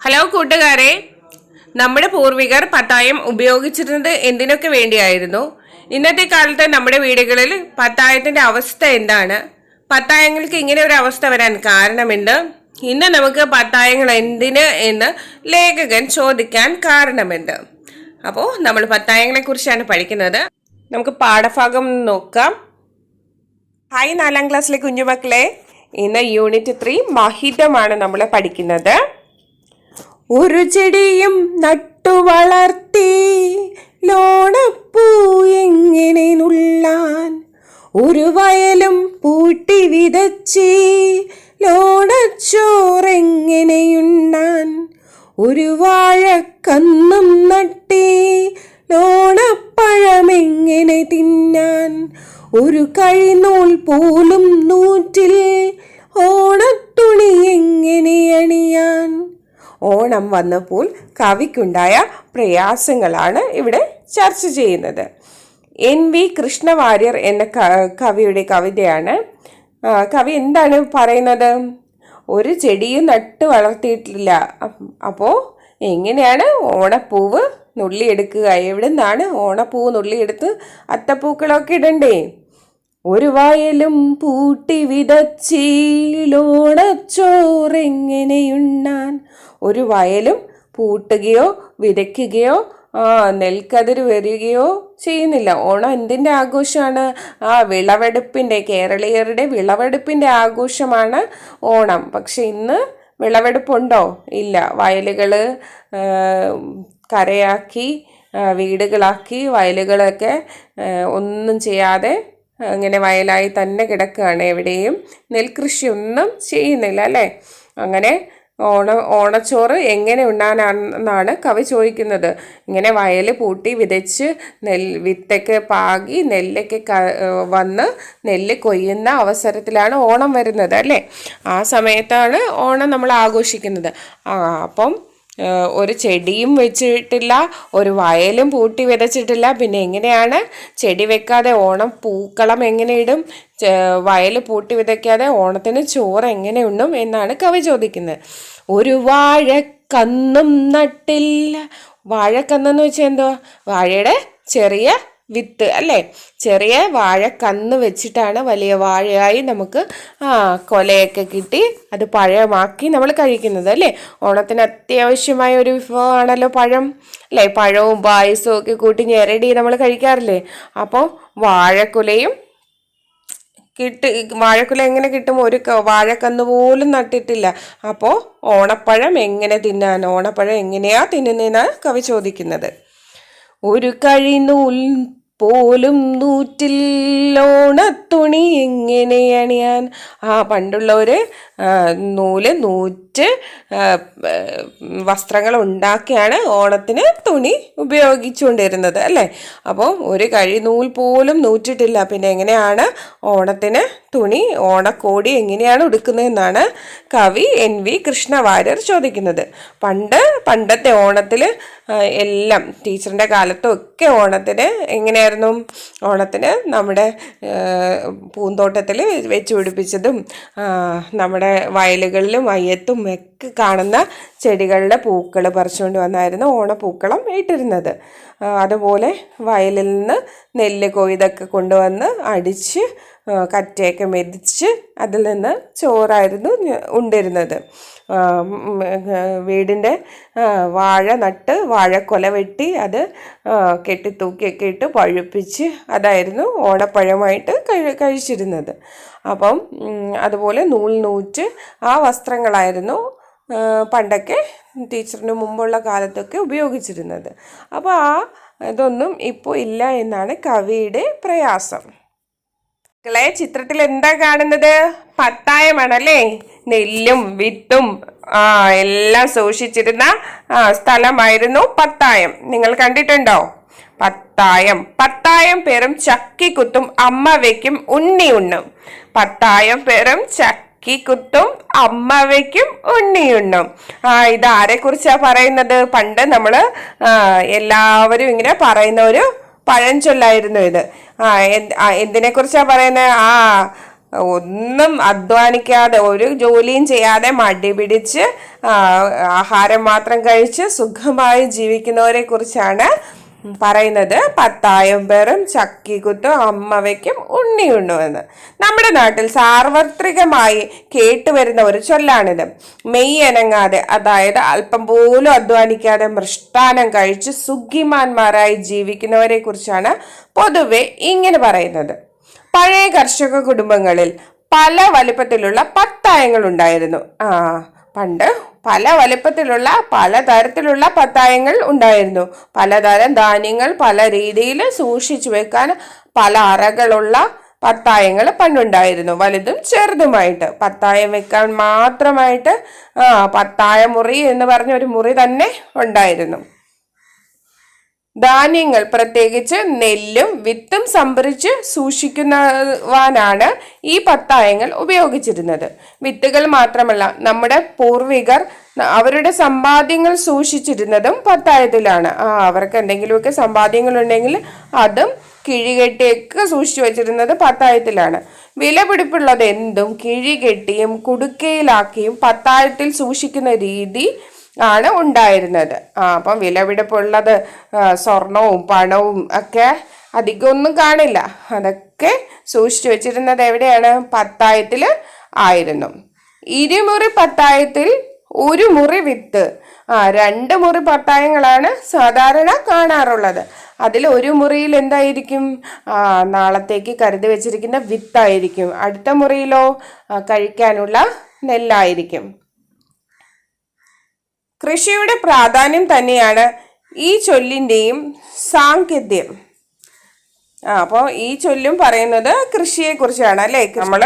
Hello കൂട്ടുകാരെ നമ്മുടെ പൂർവികർ പത്തായം ഉപയോഗിച്ചിരുന്നത് എന്തിനൊക്കെ വേണ്ടിയായിരുന്നു? ഇന്നത്തെ കാലത്ത് നമ്മുടെ വീടുകളിൽ പത്തായത്തിന്റെ അവസ്ഥ എന്താണ്? പത്തായങ്ങൾക്ക് ഇങ്ങനെ ഒരു അവസ്ഥ വരാൻ കാരണമെന്ത്? ഇന്ന് നമുക്ക് പത്തായങ്ങൾ എന്തിന് എന്ന് ലേഖകൻ ചോദിക്കാൻ കാരണമെന്ത്? അപ്പോൾ നമ്മൾ പത്തായങ്ങളെ കുറിച്ചാണ് പഠിക്കുന്നത്. നമുക്ക് പാഠഭാഗം നോക്കാം. ഹായ് നാലാം ക്ലാസ്സിലെ കുഞ്ഞുമക്കളെ ഇന്ന് യൂണിറ്റ് ത്രീ മഹിതമാണ് നമ്മൾ പഠിക്കുന്നത്. ഒരു ചെടിയും നട്ടു വളർത്തി. ലോണപ്പൂ എങ്ങനെ നുള്ളാൻ? ഒരു വയലും പൂട്ടി വിതച്ച്. ലോണച്ചോറെങ്ങനെയുണ്ണാൻ ഒരു വാഴക്കന്നും നട്ടി. ലോണപ്പഴമെങ്ങനെ തിന്നാൻ? ഒരു കഴിനൂൽ പോലും നൂറ്റിൽ ഓണം വന്നപ്പോൾ കവിക്കുണ്ടായ പ്രയാസങ്ങളാണ് ഇവിടെ ചർച്ച ചെയ്യുന്നത്. എൻ വി കൃഷ്ണവാര്യർ എന്ന കവിയുടെ കവിതയാണ്. കവി എന്താണ് പറയുന്നത്? ഒരു ചെടിയും നട്ട് വളർത്തിയിട്ടില്ല. അപ്പ്- അപ്പോൾ എങ്ങനെയാണ് ഓണപ്പൂവ് നുള്ളിയെടുക്കുക? എവിടെ നിന്നാണ് ഓണപ്പൂവ് നുള്ളിയെടുത്ത് അത്തപ്പൂക്കളൊക്കെ ഇടണ്ടേ? ഒരു വയലും പൂട്ടി വിതച്ചീലോണച്ചോറെങ്ങനെയുണ്ണാൻ ഒരു വയലും പൂട്ടുകയോ വിതയ്ക്കുകയോ നെൽക്കതിർ വരികയോ ചെയ്യുന്നില്ല. ഓണം എന്തിന്റെ ആഘോഷമാണ്? ആ വിളവെടുപ്പിന്റെ കേരളീയരുടെ വിളവെടുപ്പിന്റെ ആഘോഷമാണ് ഓണം. പക്ഷെ ഇന്ന് വിളവെടുപ്പുണ്ടോ? ഇല്ല. വയലുകൾ കരയാക്കി വീടുകളാക്കി വയലുകളൊക്കെ ഒന്നും ചെയ്യാതെ അങ്ങനെ വയലായി തന്നെ കിടക്കുകയാണ് എവിടെയും. നെൽകൃഷിയൊന്നും ചെയ്യുന്നില്ല അല്ലേ? അങ്ങനെ ഓണ ഓണച്ചോറ് എങ്ങനെ ഉണ്ണാനാണെന്നാണ് കവി ചോദിക്കുന്നത്. ഇങ്ങനെ വയൽ പൂട്ടി വിതച്ച് നെൽ വിത്തൊക്കെ പാകി നെല്ലൊക്കെ ക വന്ന് നെല്ല് കൊയ്യുന്ന അവസരത്തിലാണ് ഓണം വരുന്നത് അല്ലേ? ആ സമയത്താണ് ഓണം നമ്മൾ ആഘോഷിക്കുന്നത്. ആ അപ്പം ഒരു ചെടിയും വെച്ചിട്ടില്ല ഒരു വയലും പൂട്ടി വിതച്ചിട്ടില്ല. പിന്നെ എങ്ങനെയാണ് ചെടി വെക്കാതെ ഓണം പൂക്കളം എങ്ങനെ ഇടും? വയൽ പൂട്ടി വിതയ്ക്കാതെ ഓണത്തിന് ചോറ് എങ്ങനെ ഉണ്ണും എന്നാണ് കവി ചോദിക്കുന്നത്. ഒരു വാഴക്കന്നും നട്ടില്ല. വാഴക്കന്നെന്ന് വെച്ചാൽ എന്തുവാ? വാഴയുടെ ചെറിയ വിത്ത് അല്ലേ? ചെറിയ വാഴ കന്ന് വെച്ചിട്ടാണ് വലിയ വാഴയായി നമുക്ക് ആ കൊലയൊക്കെ കിട്ടി. അത് പഴമാക്കി നമ്മൾ കഴിക്കുന്നത് അല്ലേ? ഓണത്തിന് അത്യാവശ്യമായ ഒരു വിഭവമാണല്ലോ പഴം അല്ലേ? പഴവും പായസവും ഒക്കെ കൂട്ടി ഞെരടി നമ്മൾ കഴിക്കാറില്ലേ? അപ്പോൾ വാഴക്കുലയും കിട്ടി വാഴക്കുല എങ്ങനെ കിട്ടും? ഒരു വാഴക്കന്ന് പോലും നട്ടിട്ടില്ല. അപ്പോൾ ഓണപ്പഴം എങ്ങനെ തിന്നാൻ ഓണപ്പഴം എങ്ങനെയാ തിന്നുന്നതിനാണ് കവി ചോദിക്കുന്നത്. ഒരു കഴിനൂൽ പോലും നൂറ്റില്ലോണത്തുണി എങ്ങനെ അണിയാൻ. ആ പണ്ടുള്ളവർ നൂൽ നൂറ്റ് വസ്ത്രങ്ങൾ ഉണ്ടാക്കിയാണ് ഓണത്തിന് തുണി ഉപയോഗിച്ചുകൊണ്ടിരുന്നത് അല്ലേ? അപ്പോൾ ഒരു കഴിനൂൽ പോലും നൂറ്റിട്ടില്ല. പിന്നെ എങ്ങനെയാണ് ഓണത്തിന് തുണി ഓണക്കോടി എങ്ങനെയാണ് ഉടുക്കുന്നതെന്നാണ് കവി എൻ വി കൃഷ്ണവാര്യർ ചോദിക്കുന്നത്. പണ്ട് പണ്ടത്തെ ഓണത്തിൽ എല്ലാം ടീച്ചറിന്റെ കാലത്തും ഒക്കെ ഓണത്തിന് എങ്ങനെയായിരുന്നു ഓണത്തിന് നമ്മുടെ പൂന്തോട്ടത്തിൽ വെച്ച് പിടിപ്പിച്ചതും നമ്മുടെ വയലുകളിലും വയ്യത്തും ഒക്കെ കാണുന്ന ചെടികളുടെ പൂക്കൾ പറിച്ചുകൊണ്ട് വന്നായിരുന്നു ഓണപ്പൂക്കളം ഇട്ടിരുന്നത്. അതുപോലെ വയലിൽ നിന്ന് നെല്ല് കൊയ്തൊക്കെ കൊണ്ടുവന്ന് അടിച്ച് കറ്റയൊക്കെ മെതിച്ച് അതിൽ നിന്ന് ചോറായിരുന്നു ഉണ്ടിരുന്നത്. വീടിന്റെ വാഴ നട്ട് വാഴക്കൊല വെട്ടി അത് കെട്ടി കെട്ടിത്തൂക്കിയൊക്കെ ഇട്ട് പഴുപ്പിച്ച് അതായിരുന്നു ഓണപ്പഴമായിട്ട് കഴി കഴിച്ചിരുന്നത്. അപ്പം അതുപോലെ നൂൽ നൂറ്റ് ആ വസ്ത്രങ്ങളായിരുന്നു പണ്ടൊക്കെ ടീച്ചറിന് മുമ്പുള്ള കാലത്തൊക്കെ ഉപയോഗിച്ചിരുന്നത്. അപ്പോൾ ആ ഇതൊന്നും ഇപ്പോൾ ഇല്ല എന്നാണ് കവിയുടെ പ്രയാസം. മക്കളെ ചിത്രത്തിൽ എന്താ കാണുന്നത്? പത്തായമാണല്ലേ നെല്ലും വിത്തും ആ എല്ലാം സൂക്ഷിച്ചിരുന്ന സ്ഥലമായിരുന്നു പത്തായം നിങ്ങൾ കണ്ടിട്ടുണ്ടോ? പത്തായം പത്തായം പേരും ചക്കിക്കുത്തും അമ്മ വയ്ക്കും ഉണ്ണി ഉണ്ണും. പത്തായം പേരും ചക്കിക്കുത്തും അമ്മ വയ്ക്കും ഉണ്ണി ഉണ്ണും. ആ ഇത് ആരെ പറയുന്നത്? പണ്ട് നമ്മൾ ആ, എല്ലാവരും ഇങ്ങനെ പറയുന്ന ഒരു പഴഞ്ചൊല്ലായിരുന്നു ഇത്. ആ എന്ത്- എന്തിനെ കുറിച്ചാ പറയുന്നത് ആ ഒന്നും അധ്വാനിക്കാതെ ഒരു ജോലിയും ചെയ്യാതെ മടി പിടിച്ച് ആഹാരം മാത്രം കഴിച്ച് സുഖമായി ജീവിക്കുന്നവരെ കുറിച്ചാണ് പറയുന്നത് പത്തായം പേറും ചക്കിക്കുത്തും അമ്മവയ്ക്കും വയ്ക്കും ഉണ്ണിയുണ്ണു നമ്മുടെ നാട്ടിൽ സാർവത്രികമായി കേട്ടുവരുന്ന ഒരു ചൊല്ലാണിത്. മെയ് അനങ്ങാതെ അതായത് അല്പം പോലും അധ്വാനിക്കാതെ മൃഷ്ടാനം കഴിച്ച് സുഖിമാന്മാരായി ജീവിക്കുന്നവരെ കുറിച്ചാണ് പൊതുവെ ഇങ്ങനെ പറയുന്നത്. പഴയ കർഷക കുടുംബങ്ങളിൽ പല വലിപ്പത്തിലുള്ള പത്തായങ്ങൾ ഉണ്ടായിരുന്നു. ആ പണ്ട് പല വലിപ്പത്തിലുള്ള പലതരത്തിലുള്ള പത്തായങ്ങൾ ഉണ്ടായിരുന്നു. പലതരം ധാന്യങ്ങൾ പല രീതിയിൽ സൂക്ഷിച്ചു വെക്കാൻ പല അറകളുള്ള പത്തായങ്ങൾ പണ്ടുണ്ടായിരുന്നു. വലുതും ചെറുതുമായിട്ട്. പത്തായം വെക്കാൻ മാത്രമായിട്ട് ആ പത്തായ മുറി എന്ന് പറഞ്ഞ ഒരു മുറി തന്നെ ഉണ്ടായിരുന്നു. ധാന്യങ്ങൾ പ്രത്യേകിച്ച് നെല്ലും വിത്തും സംഭരിച്ച് സൂക്ഷിക്കുന്നവാനാണ് ഈ പത്തായങ്ങൾ ഉപയോഗിച്ചിരുന്നത്. വിത്തുകൾ മാത്രമല്ല നമ്മുടെ പൂർവികർ അവരുടെ സമ്പാദ്യങ്ങൾ സൂക്ഷിച്ചിരുന്നതും പത്തായത്തിലാണ്. ആ അവർക്ക് എന്തെങ്കിലുമൊക്കെ സമ്പാദ്യങ്ങൾ ഉണ്ടെങ്കിൽ അതും കിഴികെട്ടിയൊക്കെ സൂക്ഷിച്ചു വച്ചിരുന്നത് പത്തായത്തിലാണ്. വിലപിടിപ്പുള്ളത് എന്തും കിഴികെട്ടിയും കുടുക്കയിലാക്കിയും പത്തായത്തിൽ സൂക്ഷിക്കുന്ന രീതി ആണ് ഉണ്ടായിരുന്നത്. ആ അപ്പം വിലപിടിപ്പുള്ളത് സ്വർണവും പണവും ഒക്കെ അധികമൊന്നും കാണില്ല. അതൊക്കെ സൂക്ഷിച്ചു വെച്ചിരുന്നത് എവിടെയാണ്? പത്തായത്തിൽ ആയിരുന്നു. ഇരുമുറി പത്തായത്തിൽ ഒരു മുറി വിത്ത്. ആ രണ്ട് മുറി പത്തായങ്ങളാണ് സാധാരണ കാണാറുള്ളത്. അതിൽ ഒരു മുറിയിൽ എന്തായിരിക്കും? നാളത്തേക്ക് കരുതി വെച്ചിരിക്കുന്ന വിത്തായിരിക്കും. അടുത്ത മുറിയിലോ കഴിക്കാനുള്ള നെല്ലായിരിക്കും. കൃഷിയുടെ പ്രാധാന്യം തന്നെയാണ് ഈ ചൊല്ലിന്റെയും സാങ്കേത്യം. ആ അപ്പോൾ ഈ ചൊല്ലും പറയുന്നത് കൃഷിയെക്കുറിച്ചാണ് അല്ലേ? നമ്മൾ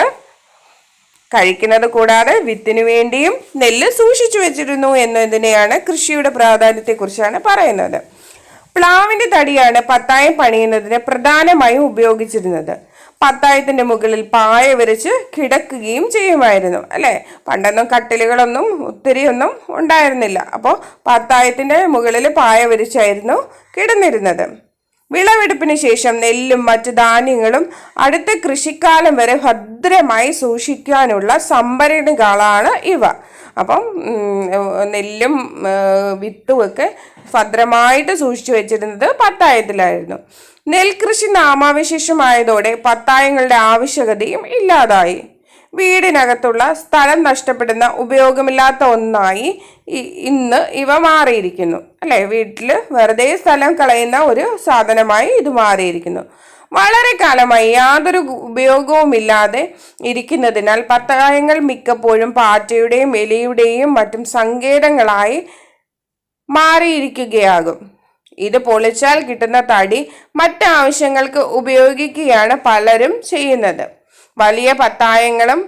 കഴിക്കുന്നത് കൂടാതെ വിത്തിനു വേണ്ടിയും നെല്ല് സൂക്ഷിച്ചു വെച്ചിരുന്നു എന്നതിനെയാണ് കൃഷിയുടെ പ്രാധാന്യത്തെക്കുറിച്ചാണ് പറയുന്നത്. പ്ലാവിന്റെ തടിയാണ് പത്തായം പണിയുന്നതിന് പ്രധാനമായും ഉപയോഗിച്ചിരുന്നത്. പത്തായത്തിന്റെ മുകളിൽ പായ വിരിച്ച് കിടക്കുകയും ചെയ്യുമായിരുന്നു അല്ലേ? പണ്ടൊന്നും കട്ടിലുകളൊന്നും ഒത്തിരി ഒന്നും ഉണ്ടായിരുന്നില്ല. അപ്പോൾ പത്തായത്തിന്റെ മുകളിൽ പായ വിരിച്ചായിരുന്നു കിടന്നിരുന്നത്. വിളവെടുപ്പിന് ശേഷം നെല്ലും മറ്റ് ധാന്യങ്ങളും അടുത്ത കൃഷിക്കാലം വരെ ഭദ്രമായി സൂക്ഷിക്കാനുള്ള സംഭരണികളാണ് ഇവ. അപ്പം നെല്ലും വിത്തുമൊക്കെ ഭദ്രമായിട്ട് സൂക്ഷിച്ചു വെച്ചിരുന്നത് പത്തായത്തിലായിരുന്നു. നെൽകൃഷി നാമാവിശേഷമായതോടെ പത്തായങ്ങളുടെ ആവശ്യകതയും ഇല്ലാതായി. വീടിനകത്തുള്ള സ്ഥലം നഷ്ടപ്പെടുന്ന ഉപയോഗമില്ലാത്ത ഒന്നായി ഇന്ന് ഇവ മാറിയിരിക്കുന്നു. അല്ലെ? വീട്ടിൽ വെറുതെ സ്ഥലം കളയുന്ന ഒരു സാധനമായി ഇത് മാറിയിരിക്കുന്നു. വളരെ കാലമായി യാതൊരു ഉപയോഗവുമില്ലാതെ ഇരിക്കുന്നതിനാൽ പത്തായങ്ങൾ മിക്കപ്പോഴും പാറ്റയുടെയും എലിയുടെയും മറ്റും സങ്കേതങ്ങളായി മാറിയിരിക്കുകയാകും. ഇത് പൊളിച്ചാൽ കിട്ടുന്ന തടി മറ്റാവശ്യങ്ങൾക്ക് ഉപയോഗിക്കുകയാണ് പലരും ചെയ്യുന്നത്. വലിയ പത്തായങ്ങളും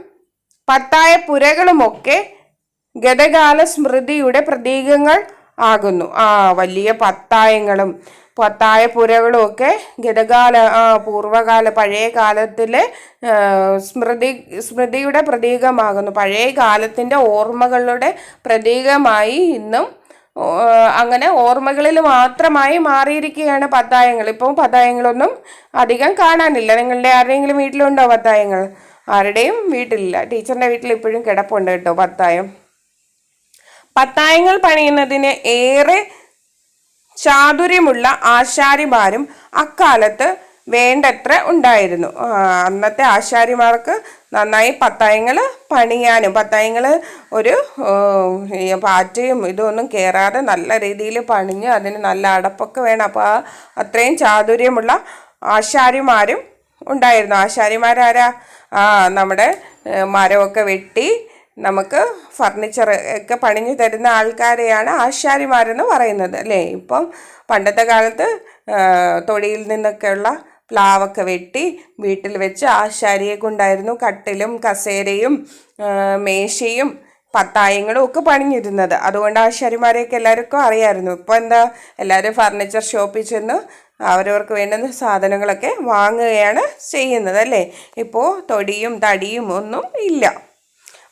പത്തായ പുരകളുമൊക്കെ ഗതകാല സ്മൃതിയുടെ പ്രതീകങ്ങൾ ആകുന്നു. ആ വലിയ പത്തായങ്ങളും പത്തായ പുരകളും ഒക്കെ ഗതകാല ആ പൂർവകാല പഴയ കാലത്തിലെ സ്മൃതി സ്മൃതിയുടെ പ്രതീകമാകുന്നു. പഴയ കാലത്തിന്റെ ഓർമ്മകളുടെ പ്രതീകമായി ഇന്നും അങ്ങനെ ഓർമ്മകളിൽ മാത്രമായി മാറിയിരിക്കുകയാണ് പത്തായങ്ങൾ ഇപ്പോൾ പത്തായങ്ങളൊന്നും അധികം കാണാനില്ല. നിങ്ങളുടെ ആരുടെയെങ്കിലും വീട്ടിലുണ്ടോ പത്തായങ്ങൾ ആരുടെയും വീട്ടിലില്ല. ടീച്ചറിന്റെ വീട്ടിൽ ഇപ്പോഴും കിടപ്പുണ്ട് കേട്ടോ പത്തായം. പത്തായങ്ങൾ പണിയുന്നതിന് ഏറെ ചാതുര്യമുള്ള ആശാരിമാരും അക്കാലത്ത് വേണ്ടത്ര ഉണ്ടായിരുന്നു. അന്നത്തെ ആശാരിമാർക്ക് നന്നായി പത്തായങ്ങൾ പണിയാനും പത്തായങ്ങൾ ഒരു പാറ്റയും ഇതൊന്നും കയറാതെ നല്ല രീതിയിൽ പണിഞ്ഞ് അതിന് നല്ല അടപ്പൊക്കെ വേണം. അപ്പോൾ ആ അത്രയും ചാതുര്യമുള്ള ആശാരിമാരും ഉണ്ടായിരുന്നു. ആശാരിമാരാരാ? ആ നമ്മുടെ മരമൊക്കെ വെട്ടി നമുക്ക് ഫർണിച്ചർ ഒക്കെ പണിഞ്ഞു തരുന്ന ആൾക്കാരെയാണ് ആശാരിമാരെന്ന് പറയുന്നത് അല്ലേ? ഇപ്പം പണ്ടത്തെ കാലത്ത് തൊഴിയിൽ നിന്നൊക്കെയുള്ള പ്ലാവൊക്കെ വെട്ടി വീട്ടിൽ വെച്ച് ആശാരിയെ കൊണ്ടായിരുന്നു കട്ടിലും കസേരയും മേശയും പത്തായങ്ങളും ഒക്കെ പണിഞ്ഞിരുന്നത്. അതുകൊണ്ട് ആശാരിമാരെയൊക്കെ എല്ലാവർക്കും അറിയായിരുന്നു. ഇപ്പോൾ എന്താ എല്ലാവരും ഫർണിച്ചർ ഷോപ്പിൽ ചെന്ന് അവരവർക്ക് വേണ്ടുന്ന സാധനങ്ങളൊക്കെ വാങ്ങുകയാണ് ചെയ്യുന്നത് അല്ലേ? ഇപ്പോൾ തൊടിയും തടിയും ഒന്നും ഇല്ല.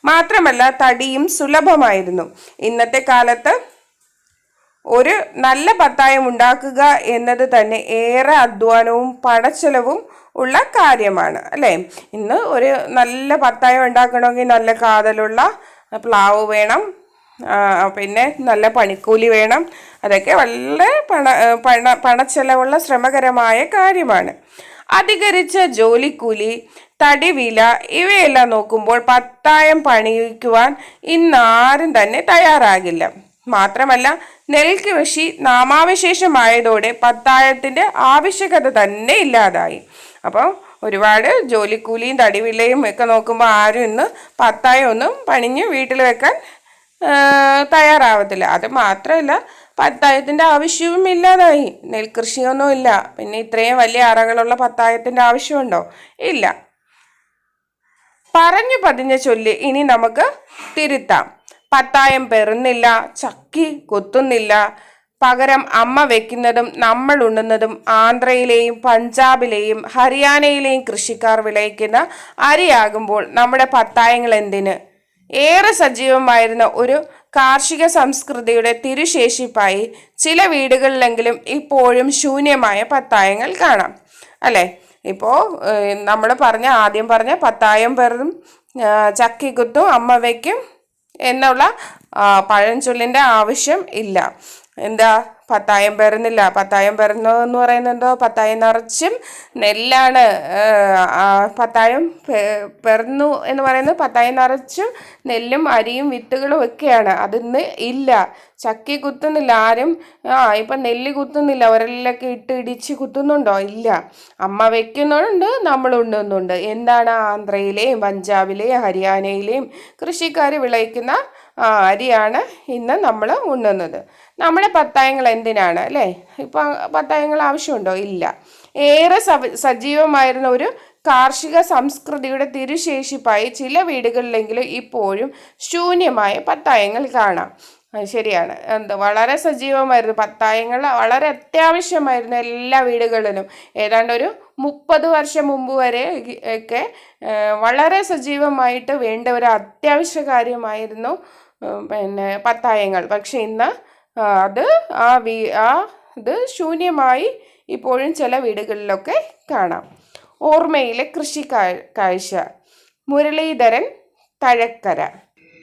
മാത്രമല്ല തടിയും സുലഭമായിരുന്നു. ഇന്നത്തെ കാലത്ത് ഒരു നല്ല പത്തായം ഉണ്ടാക്കുക എന്നത് തന്നെ ഏറെ അധ്വാനവും പണച്ചെലവും ഉള്ള കാര്യമാണ് അല്ലേ? ഇന്ന് ഒരു നല്ല പത്തായം ഉണ്ടാക്കണമെങ്കിൽ നല്ല കാതലുള്ള പ്ലാവ് വേണം പിന്നെ നല്ല പണിക്കൂലി വേണം. അതൊക്കെ വളരെ പണ പണ പണച്ചെലവുള്ള ശ്രമകരമായ കാര്യമാണ്. അധികരിച്ച ജോലിക്കൂലി തടിവില ഇവയെല്ലാം നോക്കുമ്പോൾ പത്തായം പണിയിക്കുവാൻ ഇന്നാരും തന്നെ തയ്യാറാകില്ല. മാത്രമല്ല നെൽകൃഷി നാമാവശേഷമായതോടെ പത്തായത്തിന്റെ ആവശ്യകത തന്നെ ഇല്ലാതായി. അപ്പോൾ ഒരുപാട് ജോലിക്കൂലിയും തടിവില്ലയും ഒക്കെ നോക്കുമ്പോൾ ആരും ഇന്ന് പത്തായം ഒന്നും പണിഞ്ഞ് വീട്ടിൽ വെക്കാൻ തയ്യാറാവത്തില്ല. അത് മാത്രമല്ല പത്തായത്തിന്റെ ആവശ്യവും ഇല്ലാതായി. നെൽകൃഷിയൊന്നും ഇല്ല. പിന്നെ ഇത്രയും വലിയ അറകളുള്ള പത്തായത്തിന്റെ ആവശ്യമുണ്ടോ? ഇല്ല. പറഞ്ഞു പതിഞ്ഞ ചൊല്ല് ഇനി നമുക്ക് തിരുത്താം. പത്തായം പെറുന്നില്ല ചക്കി കൊത്തുന്നില്ല. പകരം അമ്മ വെക്കുന്നതും നമ്മൾ ഉണ്ണുന്നതും ആന്ധ്രയിലെയും പഞ്ചാബിലെയും ഹരിയാനയിലെയും കൃഷിക്കാർ വിളയിക്കുന്ന അരിയാകുമ്പോൾ നമ്മുടെ പത്തായങ്ങൾ എന്തിന്? ഏറെ സജീവമായിരുന്ന ഒരു കാർഷിക സംസ്കൃതിയുടെ തിരുശേഷിപ്പായി ചില വീടുകളിലെങ്കിലും ഇപ്പോഴും ശൂന്യമായ പത്തായങ്ങൾ കാണാം. അല്ലേ? ഇപ്പോൾ നമ്മൾ പറഞ്ഞ ആദ്യം പറഞ്ഞ പത്തായം പെറും ചക്കിക്കുത്തും അമ്മ വയ്ക്കും എന്നുള്ള പഴഞ്ചൊല്ലിന്റെ ആവശ്യം ഇല്ല. എന്താ? പത്തായം പെറുന്നില്ല പത്തായം പെറുന്നു എന്ന് പറയുന്നത് പത്തായം നിറച്ചും നെല്ലാണ്. പത്തായം പെറുന്നു എന്ന് പറയുന്നത് പത്തായം നിറച്ചും നെല്ലും അരിയും വിത്തുകളും ഒക്കെയാണ്. അതിന്ന് ഇല്ല. ചക്കി കുത്തുന്നില്ല. ആരും ആ ഇപ്പം നെല്ല് കുത്തുന്നില്ല. ഒരെല്ലൊക്കെ ഇട്ട് ഇടിച്ച് കുത്തുന്നുണ്ടോ? ഇല്ല. അമ്മ വെക്കുന്നുണ്ട് നമ്മൾ ഉണ്ണുന്നുണ്ട് എന്താണ് ആന്ധ്രയിലെയും പഞ്ചാബിലെയും ഹരിയാനയിലെയും കൃഷിക്കാർ വിളയിക്കുന്ന അരിയാണ് ഇന്ന് നമ്മൾ ഉണ്ണുന്നത്. നമ്മുടെ പത്തായങ്ങൾ എന്തിനാണ് അല്ലേ? ഇപ്പം പത്തായങ്ങൾ ആവശ്യമുണ്ടോ? ഇല്ല. ഏറെ സജീവമായിരുന്ന ഒരു കാർഷിക സംസ്കൃതിയുടെ തിരുശേഷിപ്പായി ചില വീടുകളിലെങ്കിലും ഇപ്പോഴും ശൂന്യമായ പത്തായങ്ങൾ കാണാം. ശരിയാണ്. എന്താ വളരെ സജീവമായിരുന്നു പത്തായങ്ങൾ. വളരെ അത്യാവശ്യമായിരുന്നു എല്ലാ വീടുകളിലും. ഏതാണ്ട് ഒരു മുപ്പത് വർഷം മുമ്പ് വരെ ഒക്കെ വളരെ സജീവമായിട്ട് വേണ്ട ഒരു അത്യാവശ്യ കാര്യമായിരുന്നു പിന്നെ പത്തായങ്ങൾ. പക്ഷെ ഇന്ന് അത് ആ വീ ആ ഇത് ശൂന്യമായി ഇപ്പോഴും ചില വീടുകളിലൊക്കെ കാണാം. ഓർമ്മയിലെ കൃഷി കാഴ്ച മുരളീധരൻ തഴക്കര.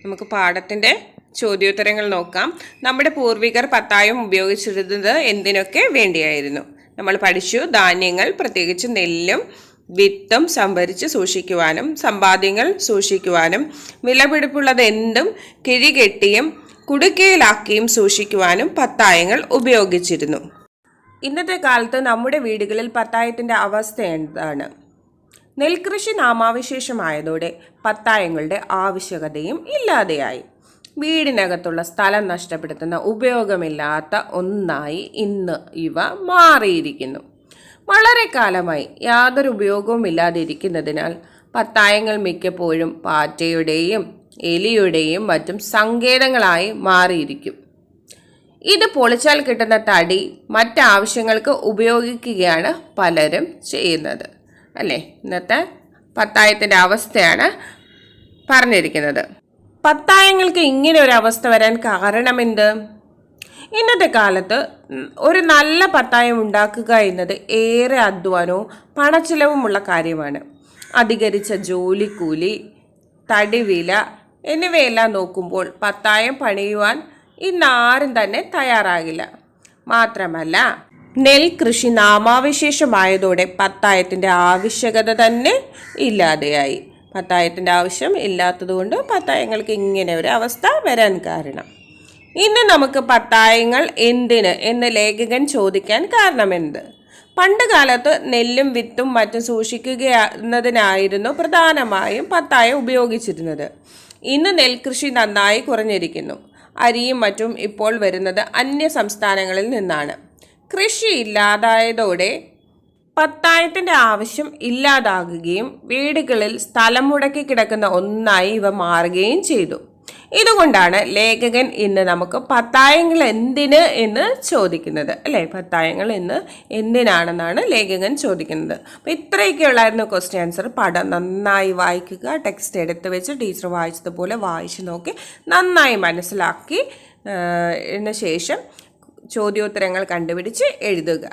നമുക്ക് പാഠത്തിന്റെ ചോദ്യോത്തരങ്ങൾ നോക്കാം. നമ്മുടെ പൂർവികർ പത്തായം ഉപയോഗിച്ചിരുന്നത് എന്തിനൊക്കെ വേണ്ടിയായിരുന്നു? നമ്മൾ പഠിച്ചു ധാന്യങ്ങൾ പ്രത്യേകിച്ച് നെല്ലും വിത്തും സംഭരിച്ച് സൂക്ഷിക്കുവാനും സമ്പാദ്യങ്ങൾ സൂക്ഷിക്കുവാനും വിലപിടിപ്പുള്ളത് എന്തും കിഴികെട്ടിയും കുടുക്കയിലാക്കിയും സൂക്ഷിക്കുവാനും പത്തായങ്ങൾ ഉപയോഗിച്ചിരുന്നു. ഇന്നത്തെ കാലത്ത് നമ്മുടെ വീടുകളിൽ പത്തായത്തിന്റെ അവസ്ഥ എന്താണ്? നെൽകൃഷി നാമാവിശേഷമായതോടെ പത്തായങ്ങളുടെ ആവശ്യകതയും ഇല്ലാതെയായി. വീടിനകത്തുള്ള സ്ഥലം നഷ്ടപ്പെടുത്തുന്ന ഉപയോഗമില്ലാത്ത ഒന്നായി ഇന്ന് ഇവ മാറിയിരിക്കുന്നു. വളരെ കാലമായി യാതൊരു ഉപയോഗവും ഇല്ലാതിരിക്കുന്നതിനാൽ പത്തായങ്ങൾ മിക്കപ്പോഴും പാറ്റയുടെയും എലിയുടെയും മറ്റും സങ്കേതങ്ങളായി മാറിയിരിക്കും. ഇത് പൊളിച്ചാൽ കിട്ടുന്ന തടി മറ്റാവശ്യങ്ങൾക്ക് ഉപയോഗിക്കുകയാണ് പലരും ചെയ്യുന്നത്. അല്ലേ? ഇന്നത്തെ പത്തായത്തിന്റെ അവസ്ഥയാണ് പറഞ്ഞിരിക്കുന്നത്. പത്തായങ്ങൾക്ക് ഇങ്ങനെ ഒരു അവസ്ഥ വരാൻ കാരണമെന്ത്? ഇന്നത്തെ കാലത്ത് ഒരു നല്ല പത്തായം ഉണ്ടാക്കുക എന്നത് ഏറെ അധ്വാനവും പണച്ചിലവുമുള്ള കാര്യമാണ്. അധികരിച്ച ജോലിക്കൂലി തടിവില എന്നിവയെല്ലാം നോക്കുമ്പോൾ പത്തായം പണിയുവാൻ ഇന്നാരും തന്നെ തയ്യാറാകില്ല. മാത്രമല്ല നെൽകൃഷി നാമാവിശേഷമായതോടെ പത്തായത്തിന്റെ ആവശ്യകത തന്നെ ഇല്ലാതെയായി. പത്തായത്തിന്റെ ആവശ്യം ഇല്ലാത്തതുകൊണ്ട് പത്തായങ്ങൾക്ക് ഇങ്ങനെ ഒരു അവസ്ഥ വരാൻ കാരണം. ഇന്ന് നമുക്ക് പത്തായങ്ങൾ എന്തിന് എന്ന് ലേഖകൻ ചോദിക്കാൻ കാരണമെന്ത്? പണ്ട് കാലത്ത് നെല്ലും വിത്തും മറ്റും സൂക്ഷിക്കുകയെന്നതിനായിരുന്നു പ്രധാനമായും പത്തായം ഉപയോഗിച്ചിരുന്നത്. ഇന്ന് നെൽകൃഷി നന്നായി കുറഞ്ഞിരിക്കുന്നു. അരിയും മറ്റും ഇപ്പോൾ വരുന്നത് അന്യ സംസ്ഥാനങ്ങളിൽ നിന്നാണ്. കൃഷി ഇല്ലാതായതോടെ പത്തായത്തിന്റെ ആവശ്യം ഇല്ലാതാകുകയും വീടുകളിൽ സ്ഥലം മുടക്കി കിടക്കുന്ന ഒന്നായി ഇവ മാറുകയും ചെയ്തു. ഇതുകൊണ്ടാണ് ലേഖകൻ ഇന്ന് നമുക്ക് പത്തായങ്ങൾ എന്തിന് എന്ന് ചോദിക്കുന്നത്. അല്ലേ? പത്തായങ്ങൾ ഇന്ന് എന്തിനാണെന്നാണ് ലേഖകൻ ചോദിക്കുന്നത്. അപ്പോൾ ഇത്രയൊക്കെ ഉള്ളായിരുന്നു ക്വസ്റ്റ്യൻ ആൻസർ പടം നന്നായി വായിക്കുക ടെക്സ്റ്റ് എടുത്ത് വെച്ച് ടീച്ചർ വായിച്ചതുപോലെ വായിച്ച് നോക്കി നന്നായി മനസ്സിലാക്കി ശേഷം ചോദ്യോത്തരങ്ങൾ കണ്ടുപിടിച്ച് എഴുതുക.